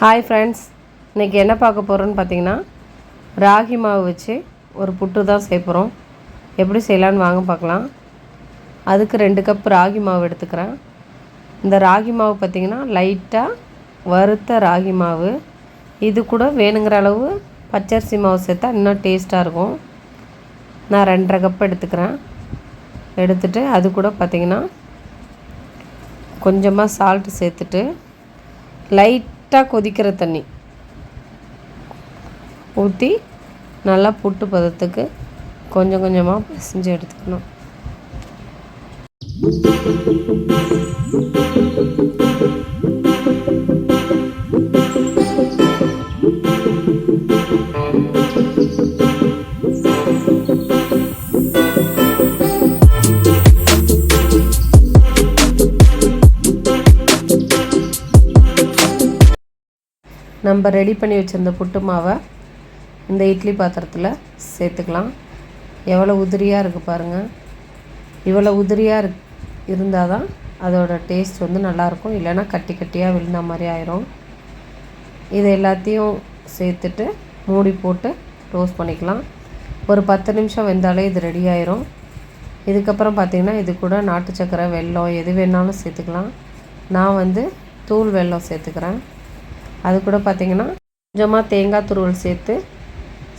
Hi friends இன்றைக்கி என்ன பார்க்க போகிறோன்னு பார்த்தீங்கன்னா ராகி மாவு வச்சு ஒரு புட்டு தான் செய்ய போகிறோம் எப்படி செய்யலான்னு வாங்க பார்க்கலாம். அதுக்கு ரெண்டு கப் ராகி மாவு எடுத்துக்கிறேன். இந்த ராகி மாவு பார்த்திங்கன்னா லைட்டாக வறுத்த ராகி மாவு. இது கூட வேணுங்கிற அளவு பச்சரிசி மாவு சேர்த்தா இன்னும் டேஸ்ட்டாக இருக்கும். நான் ரெண்டரை கப் எடுத்துக்கிறேன். எடுத்துட்டு அது கூட பார்த்திங்கன்னா கொஞ்சமாக சால்ட்டு சேர்த்துட்டு லைட் லைட்டாக கொதிக்கிற தண்ணி. ஊற்றி நல்லா புட்டு பதத்துக்கு கொஞ்சம் கொஞ்சமாக பிசைஞ்சு எடுத்துக்கணும். நம்ம ரெடி பண்ணி வச்சுருந்த புட்டு மாவை இந்த இட்லி பாத்திரத்தில் சேர்த்துக்கலாம். எவ்வளோ உதிரியாக இருக்குது பாருங்கள் இவ்வளோ உதிரியாக இரு இருந்தால் தான் அதோட டேஸ்ட் வந்து நல்லாயிருக்கும். இல்லைன்னா கட்டி கட்டியாக விழுந்த மாதிரி ஆயிரும். இது எல்லாத்தையும் சேர்த்துட்டு மூடி போட்டு டோஸ்ட் பண்ணிக்கலாம். ஒரு பத்து நிமிஷம் வெந்தாலே இது ரெடி ஆயிரும். இதுக்கப்புறம் பார்த்திங்கன்னா இது கூட நாட்டு சக்கரை வெல்லம் எது வேணாலும் சேர்த்துக்கலாம். நான் வந்து தூள் வெல்லம் சேர்த்துக்கிறேன். அது கூட பார்த்திங்கன்னா கொஞ்சமாக தேங்காய் துருவல் சேர்த்து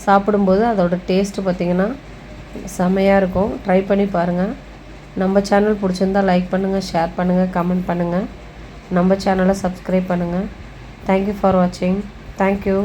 சாப்பிடும்போது அதோட டேஸ்ட்டு பார்த்திங்கன்னா செமையாக இருக்கும். ட்ரை பண்ணி பாருங்கள் நம்ம சேனல் பிடிச்சிருந்தா லைக் பண்ணுங்கள் ஷேர் பண்ணுங்கள் கமெண்ட் பண்ணுங்கள் நம்ம சேனலை சப்ஸ்கிரைப் பண்ணுங்கள் தேங்க்யூ ஃபார் வாட்சிங் தேங்க்யூ